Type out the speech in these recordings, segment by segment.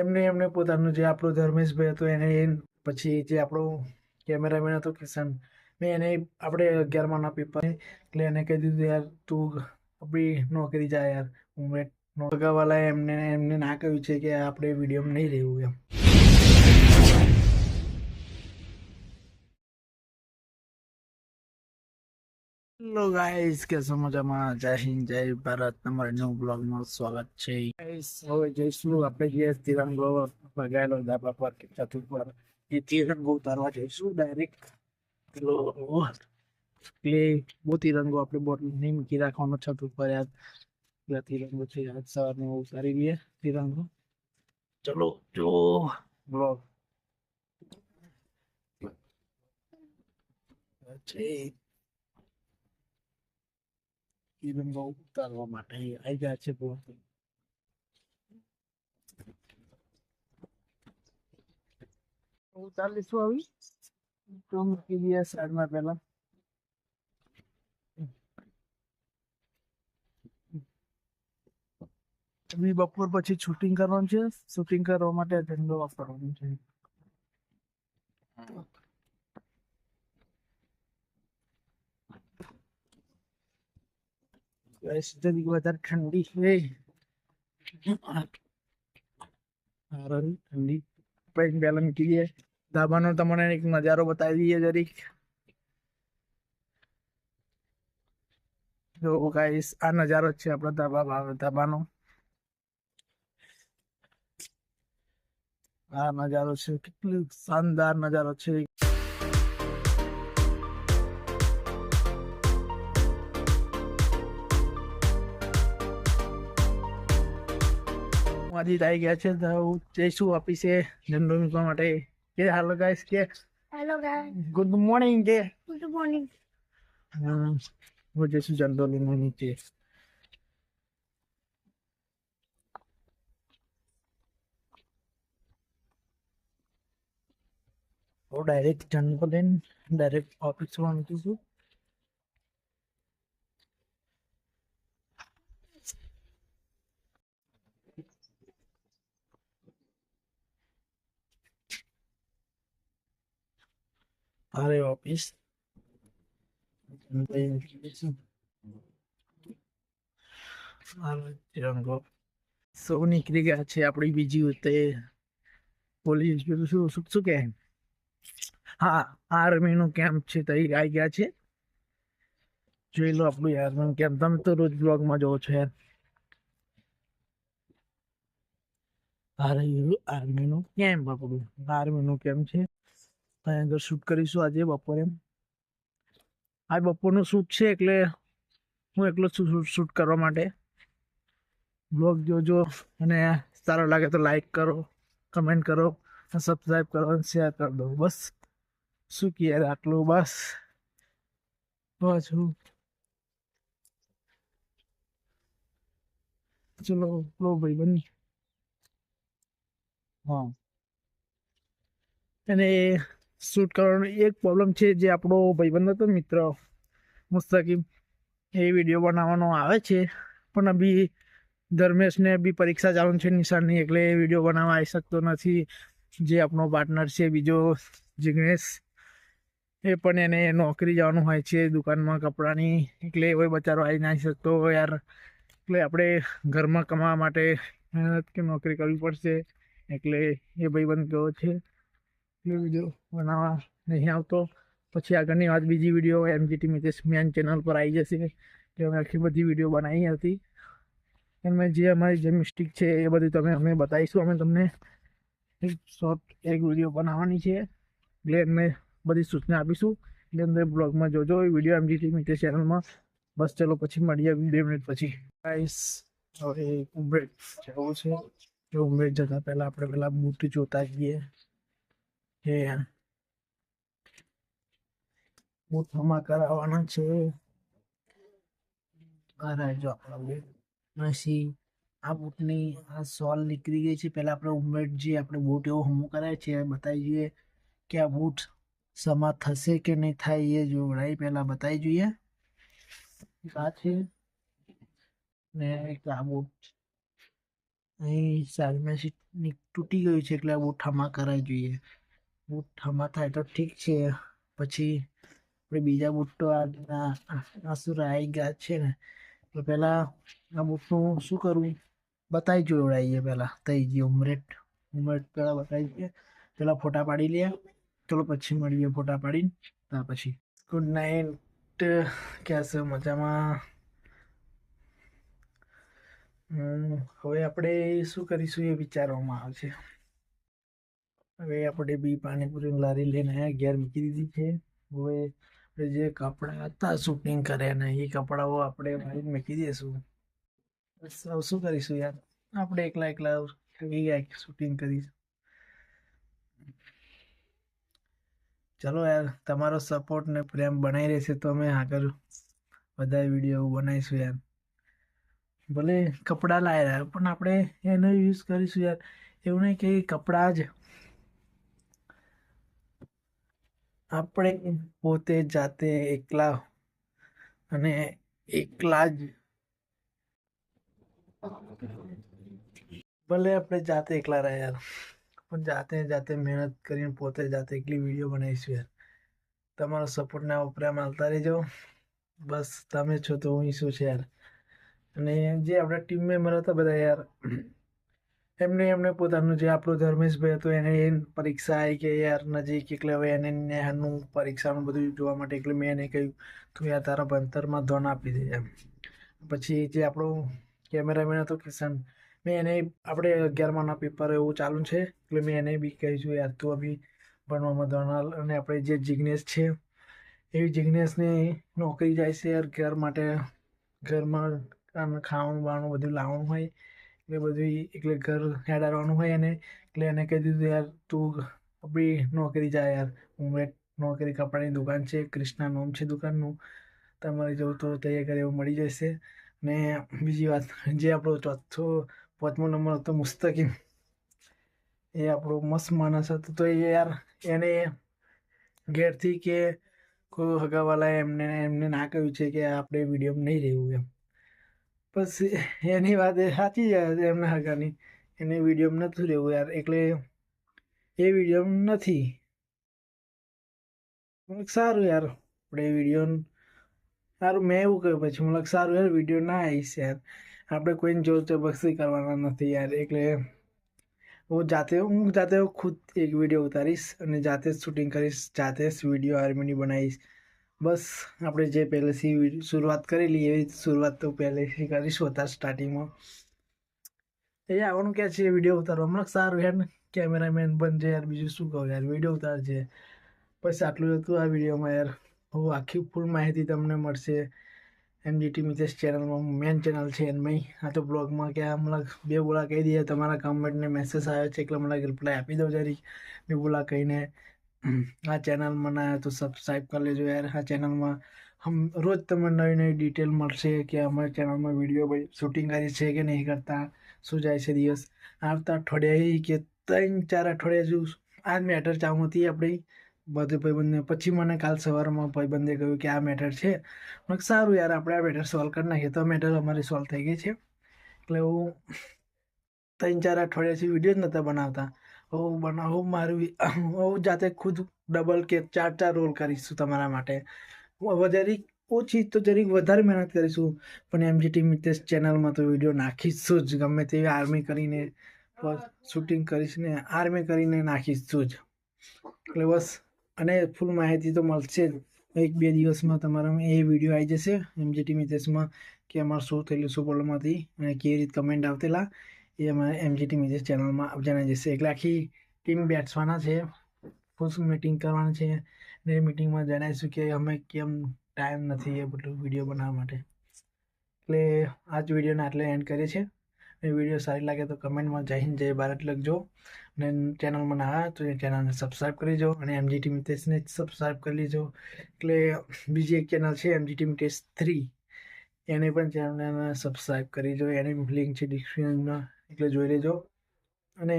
એમને એમને પોતાનું જે આપણો ધર્મેશભાઈ હતો, એને પછી જે આપણો કેમેરામેન હતો, કિશન મેં એને આપણે અગિયારમાંના પેપર એટલે એને કહી દીધું, યાર, તું આપણી નોકરી જા યાર. ઉમેટ નોકરવાલાએ એમને એમને ના કહ્યું છે કે આપણે વિડીયોમાં નહીં રહેવું એમ. હેલો ગાઈસ કે સમજામાં જય હિન્દ, જય ભારત. તમારા ન્યુ બ્લોગમાં સ્વાગત છે. ગાઈસ હવે જઈશું આપણે જે તિરંગો લગાવેલો ધાબા પર કે છત ઉપર એ તિરંગો ઉતારવા જઈશું ડાયરેક્ટ પેલો એટલે બહુ તિરંગો આપણે બોટ નહીં મૂકી રાખવાનો છત ઉપર પેલા તિરંગો છે, આજ સવારનો ઉતારી લઈએ તિરંગો. ચલો, જો બ્લોગ. છે. તિરંગો ઉતારવા માટે આવી. છે ઉતાર પહેલા. તમે બપોર પછી શૂટિંગ કરવાનું છે? શૂટિંગ કરવા માટે ઝંડો વાપરવાનો છે. જરી વધારે ઠંડી છે. ઠંડી. પછી પહેલા દઈએ ધાબાનો તમને એક નજારો બતાવી દઈએ જરીક. જો ગાઈસ, આ નજારો છે આપણા ધાબા ધાબાનો. આ નજારો છે, કેટલું શાનદાર નજારો છે. આદિત આવી ગયા છે. તો જઈશું ઓફિસે મૂકવા માટે. કે હાલો ગાઈસ કે Hello ગાઈસ ગુડ મોર્નિંગ કે ગુડ મોર્નિંગ હું જઈશું ઝંડો લઈને નીચે. હું ડાયરેક્ટ ડાયરેક્ટ ડાયરેક્ટ ઓફિસમાં મૂકીશું. અરે ઓફિસ તિરંગો સૌ નીકળી ગયા છે આપણી બીજી તે પોલીસ પેલું શું શું શું કે? હા, આર્મીનું કેમ્પ છે તો આવી ગયા છે. જોઈ લો આપણું આર્મીનું કેમ્પ તમે તો રોજ બ્લોગમાં જોવો છો યાર. આર્મીનું કેમ્પ આપણું આર્મીનું કેમ્પ છે. ત્યાં આગળ શૂટ કરીશું આજે બપોરે. આજ બપોરનું શૂટ છે એટલે હું એકલો છું શૂટ કરવા માટે. બ્લોગ જોજો અને સારો લાગે તો લાઈક કરો કમેન્ટ કરો સબસ્ક્રાઈબ કરો અને શેર કરી દો. બસ, શું કહે યાર આટલું? બસ બસ હું. ચલો લો ભાઈ બની. હા. અને શૂટ કરવાનો એક પ્રોબ્લેમ છે જે આપણો ભાઈબંધ હતો મિત્ર, મુસ્તકીમ, એ વીડિયો બનાવવાનો આવે છે. પણ બી ધર્મેશને બી પરીક્ષા ચાલુ છે નિશાળની, એટલે એ વીડિયો બનાવવા આવી શકતો નથી. જે આપણો પાર્ટનર છે, બીજો જિગ્નેશ, એ પણ એને નોકરી જવાનું હોય છે દુકાનમાં કપડાની, એટલે એ બચારો આવી ના શકતો યાર. એટલે આપણે ઘરમાં કમાવા માટે મહેનત કે નોકરી કરવી પડશે, એટલે એ ભાઈબંધ ગયો છે. વીડિયો બનાવવા નહીં આવતો. પછી આગળની વાત, બીજી video MGT Mitesh man channel પર આવી જશે, જે અમે આખી બધી વીડિયો બનાવી હતી. અને જે અમારી જે મિસ્ટેક છે, એ બધી તમે અમે બતાવીશું. અમે તમને એક શોર્ટ એક વીડિયો બનાવવાની છે. એટલે અમે બધી સૂચના આપીશું. એટલે અંદર બ્લોગમાં જોજો, એ વીડિયો એમજીટી મિતેશ ચેનલમાં બસ ચલો, પછી મળીએ બે મિનિટ પછી. ગાઈસ હવે ઉમરેટ જવું છે. જો ઉમરેટ જતાં પહેલાં આપણે પહેલાં બૂટ જોતા જઈએ. કે બૂટ હમા કરાવવાના છે કરાવજો આપણા બૂટ પછી આ બૂટની આ સોલ નીકળી ગઈ છે પહેલાં આપણે ઉમરેઠ જે આપણે બૂટ એવો હમો કરાય છે એ બતાવી જોઈએ કે આ બૂટ સમા થશે કે નહીં થાય એ જોડાઈ પહેલાં બતાવી જોઈએ એક આ છે ને એક આ બૂટ અહીં સાલમાં સીટની તૂટી ગયું છે એટલે આ બુઠ્ઠામાં કરાવી જોઈએ બુઠ્ઠામાં થાય તો ઠીક છે. પછી આપણે બીજા બુટ્ટો આસુરા આવી ગયા છે ને, તો પહેલાં આ બુટનું શું કરવું બતાવી જોડાઈએ પહેલાં થઈ ગયું ઉમરેટ ઉમરેટ પહેલાં બતાવી દઈએ. પહેલાં ફોટા પાડી લઈએ ચલો પછી મળીએ ફોટા પાડીને. ત્યાર પછી. ગુડ નાઇટ ક્યાં છે? મજામાં? હવે આપણે શું કરીશું એ વિચારવામાં આવે છે. હવે આપણે બી પાણીપુરી લારી લઈને ઘેર મૂકી દીધી છે. હવે આપણે જે કપડાં હતા શૂટિંગ કર્યા ને એ કપડાઓ આપણે બહાર મૂકી દઈશું. શું કરીશું યાર? આપણે એકલા એકલા થઈ શૂટિંગ કરીશું ચલો યાર, તમારો સપોર્ટ ને પ્રેમ બનાવી રહેશે તો અમે આગળ વધારે વીડિયો બનાવીશું યાર. ભલે કપડાં લાવ્યા પણ આપણે એનો યુઝ કરીશું યાર. એવું નહીં કે કપડાં જ આપણે પોતે જાતે એકલા અને એકલા જ ભલે આપણે જાતે એકલા રહ્યા યાર, પણ જાતે જાતે મહેનત કરીને પોતે જાતે એકલી વીડિયો બનાવીશું યાર. તમારો સપોર્ટને આવો પ્રેમ આલતા રહેજો. બસ, તમે છો તો હું શું છે યાર? અને જે આપણા ટીમ મેમ્બર હતા બધા યાર એમને એમને પોતાનું જે આપણો ધર્મેશભાઈ હતો એને એ પરીક્ષા આવી કે યાર નજીક એટલે હવે એને નેહાનું પરીક્ષાનું બધું જોવા માટે એટલે મેં એને કહ્યું, તું યાર તારા ભણતરમાં ધન આપી દે. એમ. પછી જે આપણો કેમેરામેન હતો કિશન, મેં એને, આપણે અગિયારમાંના પેપર એવું ચાલુ છે, એટલે મેં એને બી કહીશું યાર તું અભી ભણવામાં ધ્યાન આલ. અને આપણે જે જિજ્ઞેસ છે એવી જિજ્ઞેસને નોકરી જાય છે યાર ઘર માટે, ઘરમાં ખાવાનું બાવાનું બધું લાવવાનું હોય એટલે બધું એટલે ઘર હેડાડવાનું હોય એને, એટલે એને કહી દીધું, યાર, તું આપણી નોકરી જાય યાર. હું નોકરી કપડાની દુકાન છે ક્રિષ્ના નોમ છે દુકાનનું. તમારે જવું તો તૈયાર કરે એવું મળી જશે. ને બીજી વાત, જે આપણો ચોથો, પાંચમો નંબર હતો મુસ્તકીમ, એ આપણો મસ્ત માણસ હતો. તો એ યાર, એને ઘેરથી કે કોઈ હગાવાલા એમને એમને ના કહ્યું છે કે આપણે વીડિયો નહીં રહેવું એમ. બસ એની વાત એ સાચી જાય એમના હગાની. એને વીડિયો નથી રહેવું યાર, એટલે એ વીડિયો નથી. સારું યાર, આપણે વીડિયો સારું, મેં એવું કહ્યું પછી, મને સારું યાર વીડિયો ના આવીશ યાર. આપણે કોઈને જોર જબરદસ્તી કરવાના નથી યાર, એટલે હું જાતે હું જાતે ખુદ એક વીડિયો ઉતારીશ અને જાતે જ શૂટિંગ કરીશ, જાતે જ વીડિયો આર્મીની બનાવીશ. બસ, આપણે જે પહેલેથી શરૂઆત કરેલી એવી શરૂઆત તો પહેલેથી કરીશું હતા સ્ટાર્ટિંગમાં એ આવવાનું ક્યાં છે? વીડિયો ઉતારો હમણાં સારું યાર કેમેરામેન બનજે યાર, બીજું શું કહું યાર? વીડિયો ઉતારજે બસ આટલું હતું આ વિડીયોમાં યાર. હું આખી ફૂલ માહિતી તમને મળશે. એમજીટી મિતેશ ચેનલમાં મેન ચેનલ છે એમાં આ તો બ્લોગમાં કે હમણાં બે બોલા કહી દઈએ. તમારા કમેન્ટને મેસેજ આવ્યો છે એટલે મને રિપ્લાય આપી દો જરી બે બોલા કહીને આ ચેનલમાં ના આવ્યો તો સબસ્ક્રાઈબ કરી લેજો યાર. આ ચેનલમાં હમ, રોજ તમને નવી નવી ડિટેલ મળશે કે અમારી ચેનલમાં વીડિયો ભાઈ શૂટિંગ કરી છે કે નહીં કરતા, શું જાય છે દિવસ. આવતા અઠવાડિયા કે ત્રણ, ચાર અઠવાડિયા જો આ મેટર ચાહું હતી આપણી. બધે ભાઈબંધને. પછી મને કાલ સવારમાં ભાઈબંધે કહ્યું કે આ મેટર છે. મને સારું યાર, આપણે આ મેટર સોલ્વ કરી નાખીએ. તો મેટર અમારી સોલ્વ થઈ ગઈ છે. એટલે હું ત્રણ, ચાર અઠવાડિયાથી વીડિયો જ નહોતા બનાવતા. હું બનાવું મારું હું જાતે ખુદ ડબલ કે ચાર ચાર રોલ કરીશું તમારા માટે. વધારે ઓછી તો જરીક વધારે મહેનત કરીશું, પણ એમજીટી મિતેશ ચેનલમાં તો વીડિયો નાખીશું જ. ગમે તેવી આર્મી કરીને શૂટિંગ કરીશ ને આર્મી કરીને નાખીશું જ. એટલે બસ, અને ફૂલ માહિતી તો મળશે જ. એક બે દિવસમાં તમારામાં એ વીડિયો આવી જશે એમજીટી મિતેશમાં, કે અમારું શું થયેલું શું પ્રોબ્લેમ અને કેવી રીતે કમેન્ટ આવતેલા. એ અમારે એમજીટી મ્યુઝિક ચેનલમાં જણાવી જશે. એટલે આખી ટીમ બેસવાના છે ફૂલ મિટિંગ કરવાના છે. ને મિટિંગમાં જણાવીશું કે અમે કેમ ટાઈમ નથી એ બધું વીડિયો બનાવવા માટે. એટલે આ જ વિડીયોને આટલે એન્ડ કરીએ છીએ. એ વીડિયો સારી લાગે તો કમેન્ટમાં જય હિન્દ, જય ભારત લખજો. અને ચેનલમાં ના આવે તો એ ચેનલને સબસ્ક્રાઈબ કરી દો અને એમજીટી મિતેશને સબસ્ક્રાઈબ કરી લેજો. એટલે બીજી એક ચેનલ છે એમજીટી મિતેશ થ્રી એને પણ ચેનલને સબસ્ક્રાઈબ કરી જો એની લિંક છે ડિસ્ક્રિપ્શનમાં એટલે જોઈ લેજો. અને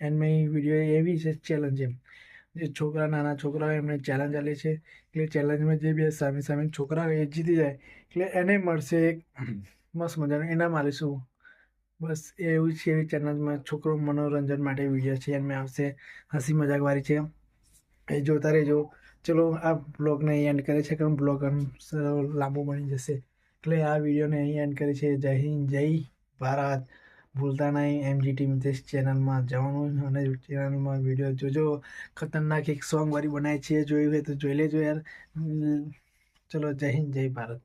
એનમાં વીડિયો એવી છે ચેલેન્જ એમ. જે છોકરા, નાના છોકરા હોય એમને ચેલેન્જ આલે છે. એટલે ચેલેન્જમાં જે બે સામે સામે છોકરા હોય એ જીતી જાય. એટલે એને મળશે એક મસ્ત મજાનું ઇનામ આલીશું બસ એવું છે એવી ચેનલમાં છોકરો મનોરંજન માટે વીડિયો છે. એમાં આવશે હસી મજાકવાળી છે. એ જોતા રહેજો. ચલો આ બ્લોગને અહીં એન્ડ કરે છે કારણ બ્લોગ લાંબો બની જશે. એટલે આ વિડીયોને અહીં એન્ડ કરે છે જય હિન્દ, જય ભારત. ભૂલતા નહીં એમજીટી મિતેશ ચેનલમાં જવાનું અને ચેનલમાં વીડિયો જોજો. ખતરનાક એક સોંગ વાળી બનાવી છે, જોયું હોય તો જોઈ લેજો યાર. ચલો, જય હિન્દ, જય ભારત.